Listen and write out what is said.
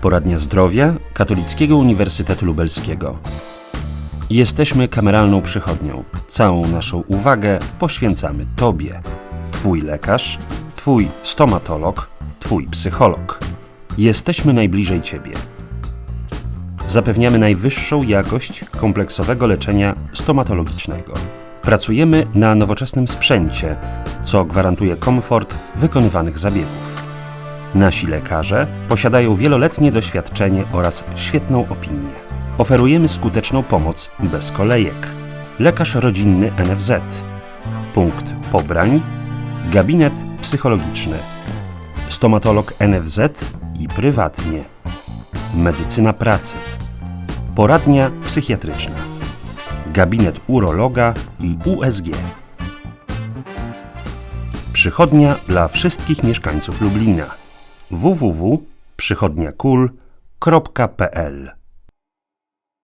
Poradnia Zdrowia Katolickiego Uniwersytetu Lubelskiego. Jesteśmy kameralną przychodnią. Całą naszą uwagę poświęcamy Tobie. Twój lekarz, Twój stomatolog, Twój psycholog. Jesteśmy najbliżej Ciebie. Zapewniamy najwyższą jakość kompleksowego leczenia stomatologicznego. Pracujemy na nowoczesnym sprzęcie, co gwarantuje komfort wykonywanych zabiegów. Nasi lekarze posiadają wieloletnie doświadczenie oraz świetną opinię. Oferujemy skuteczną pomoc bez kolejek. Lekarz rodzinny NFZ. Punkt pobrań. Gabinet psychologiczny. Stomatolog NFZ i prywatnie. Medycyna pracy. Poradnia psychiatryczna. Gabinet urologa i USG. Przychodnia dla wszystkich mieszkańców Lublina www.przychodniakul.pl